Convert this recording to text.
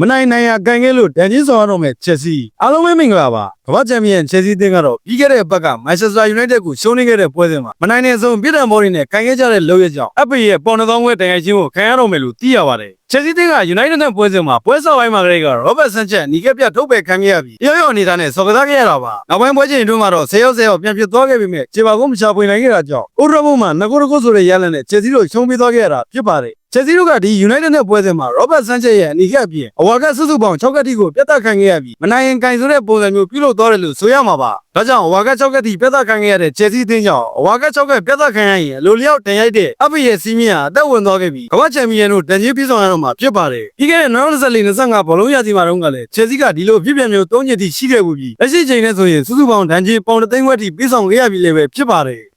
မနိုင်နိုင်ရကန်ခဲ့လို့ဒန်ချင်းဆောင်ရတော့မဲ့ချက်စီအားလုံးပဲမင်္ဂလာပါကမ္ဘာချန်ပီယံချက်စီတင်းကတော့ပြီးခဲ့တဲ့ဘက်ကမန်ချက်စတာယူနိုက်တက်ကိုရှုံးနေခဲ့တဲ့ပွဲစဉ်မှာမနိုင်တဲ့ဆုံးပြည်တံဘော်ရီနဲ့ကန်ခဲ့ကြတဲ့လောက်ရကြောင်းအပီရဲ့ပေါ်နှသောင်းခွဲတန်ရိုက်ချင်းကိုခံရတော့မယ်လို့သိရပါတယ်ချက်စီတင်းကယူနိုက်တက်နဲ့ပွဲစဉ်မှာပွဲဆော့ပိုင်းမှာကလေးကရောဘတ်ဆန်ချက်နီကက်ပြထုတ်ပယ်ခံခဲ့ရပြီးရောရောအနေသားနဲ့စော်ကစားခဲ့ရတာပါနောက်ပိုင်းပွဲချိန်အတွင်းမှာတော့ဆယ်ယောက်ဆယ်ယောက်ပြန်ဖြစ်သွားခဲ့ပေမဲ့ခြေပါကုန်းမချပွင့်နိုင်ခဲ့တာကြောင့်ဥရဘုံမှာငကိုရကိုဆိုတဲ့ရလနဲ့ချက်စီတို့ရှုံးပေးသွားခဲ့ရတာဖြစ်ပါတယ် ချက်စီတို့ကဒီ United နဲ့ပွဲစဉ်မှာ Robert Sanchez ရဲ့အနီကပ်ပြင်အဝါကစုစုပေါင်း6ကတိကိုပြတ်တက်ခံခဲ့ရပြီးမနိုင်ရင်ကင်ဆိုတဲ့ပုံစံမျိုးပြုလုပ်သွားတယ်လို့ဆိုရမှာပါ။ဒါကြောင့်အဝါက6ကတိပြတ်တက်ခံခဲ့ရတဲ့ Chelsea အသင်းကြောင့်အဝါက6ကပြတ်တက်ခံရရင်အလိုလျောက်တန်ရိုက်တဲ့အပိရဲ့စီးမြင့်ဟာအသက်ဝင်သွားခဲ့ပြီးကမ္ဘာချန်ပီယံတို့တန်ကြီးပြီးဆောင်ရတော့မှာဖြစ်ပါတယ်။ပြီးခဲ့တဲ့2024-25ဘောလုံးရစီမှာတော့ကလည်း Chelsea ကဒီလိုဖြစ်ပြန်မျိုး၃ညတိရှိခဲ့ဘူးပြီးလက်ရှိချိန်နဲ့ဆိုရင်စုစုပေါင်းတန်ကြီးပေါင်တသိန်းခွဲထိပြီးဆောင်ခဲ့ရပြီလေပဲဖြစ်ပါတယ်။